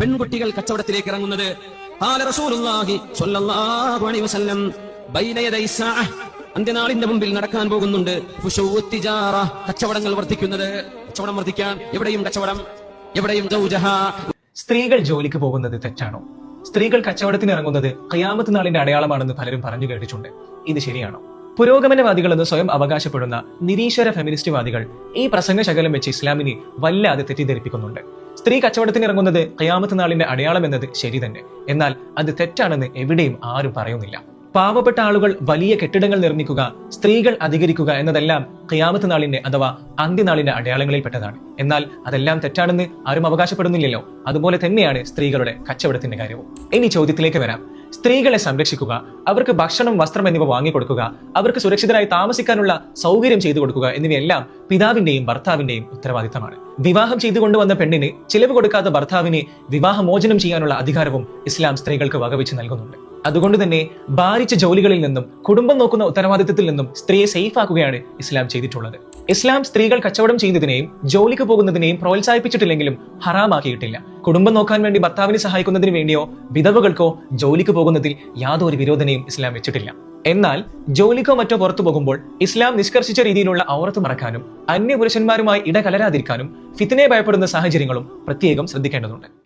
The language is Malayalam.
പെൺകുട്ടികൾ കച്ചവടത്തിലേക്ക് ഇറങ്ങുന്നത് അന്ത്യനാളിന്റെ മുമ്പിൽ നടക്കാൻ പോകുന്നുണ്ട്. കച്ചവടങ്ങൾ വർദ്ധിക്കുന്നത്. കച്ചവടം വർദ്ധിക്കാൻ എവിടെയും കച്ചവടം എവിടെയും സ്ത്രീകൾ ജോലിക്ക് പോകുന്നത് തെറ്റാണോ? സ്ത്രീകൾ കച്ചവടത്തിന് ഇറങ്ങുന്നത് കയാമത്ത് നാളിന്റെ അടയാളമാണെന്ന് പലരും പറഞ്ഞു കേട്ടിട്ടുണ്ട്. ഇത് ശരിയാണോ? പുരോഗമനവാദികൾ എന്ന് സ്വയം അവകാശപ്പെടുന്ന നിരീശ്വര ഫെമിനിസ്റ്റ് വാദികൾ ഈ പ്രസംഗശകലം വെച്ച് ഇസ്ലാമിനെ വല്ലാതെ തെറ്റിദ്ധരിപ്പിക്കുന്നുണ്ട്. സ്ത്രീ കച്ചവടത്തിന് ഇറങ്ങുന്നത് കയാമത്ത് നാളിന്റെ അടയാളം എന്നത് ശരി തന്നെ. എന്നാൽ അത് തെറ്റാണെന്ന് എവിടെയും ആരും പറയുന്നില്ല. പാവപ്പെട്ട ആളുകൾ വലിയ കെട്ടിടങ്ങൾ നിർമ്മിക്കുക സ്ത്രീകൾ അധികരിക്കുക എന്നതെല്ലാം ഖിയാമത്ത് നാളിന്റെ അഥവാ അന്ത്യനാളിന്റെ അടയാളങ്ങളിൽപ്പെട്ടതാണ്. എന്നാൽ അതെല്ലാം തെറ്റാണെന്ന് ആരും അവകാശപ്പെടുന്നില്ലല്ലോ. അതുപോലെ തന്നെയാണ് സ്ത്രീകളുടെ കച്ചവടത്തിന്റെ കാര്യവും. ഇനി ചോദ്യത്തിലേക്ക് വരാം. സ്ത്രീകളെ സംരക്ഷിക്കുക അവർക്ക് ഭക്ഷണം വസ്ത്രം എന്നിവ വാങ്ങിക്കൊടുക്കുക അവർക്ക് സുരക്ഷിതരായി താമസിക്കാനുള്ള സൗകര്യം ചെയ്തു കൊടുക്കുക എന്നിവയെല്ലാം പിതാവിന്റെയും ഭർത്താവിന്റെയും ഉത്തരവാദിത്തമാണ്. വിവാഹം ചെയ്തു കൊണ്ടുവന്ന പെണ്ണിന് ചിലവ് കൊടുക്കാത്ത ഭർത്താവിനെ വിവാഹമോചനം ചെയ്യാനുള്ള അധികാരവും ഇസ്ലാം സ്ത്രീകൾക്ക് വകവെച്ച് നൽകുന്നുണ്ട്. അതുകൊണ്ട് തന്നെ ഭാരിച്ച ജോലികളിൽ നിന്നും കുടുംബം നോക്കുന്ന ഉത്തരവാദിത്തത്തിൽ നിന്നും സ്ത്രീയെ സേഫ് ആക്കുകയാണ് ഇസ്ലാം ചെയ്തിട്ടുള്ളത്. ഇസ്ലാം സ്ത്രീകൾ കച്ചവടം ചെയ്യുന്നതിനെയും ജോലിക്ക് പോകുന്നതിനെയും പ്രോത്സാഹിപ്പിച്ചിട്ടില്ലെങ്കിലും ഹറാമാക്കിയിട്ടില്ല. കുടുംബം നോക്കാൻ വേണ്ടി ഭർത്താവിനെ സഹായിക്കുന്നതിന് വേണ്ടിയോ വിധവകൾക്കോ ജോലിക്ക് പോകുന്നതിൽ യാതൊരു വിരോധനയും ഇസ്ലാം വെച്ചിട്ടില്ല. എന്നാൽ ജോലിക്കോ മറ്റോ പുറത്തു പോകുമ്പോൾ ഇസ്ലാം നിഷ്കർഷിച്ച രീതിയിലുള്ള ഔറത്ത് മറക്കാനും അന്യ പുരുഷന്മാരുമായി ഇടകലരാതിരിക്കാനും ഫിത്തിനെ ഭയപ്പെടുന്ന സാഹചര്യങ്ങളും പ്രത്യേകം ശ്രദ്ധിക്കേണ്ടതുണ്ട്.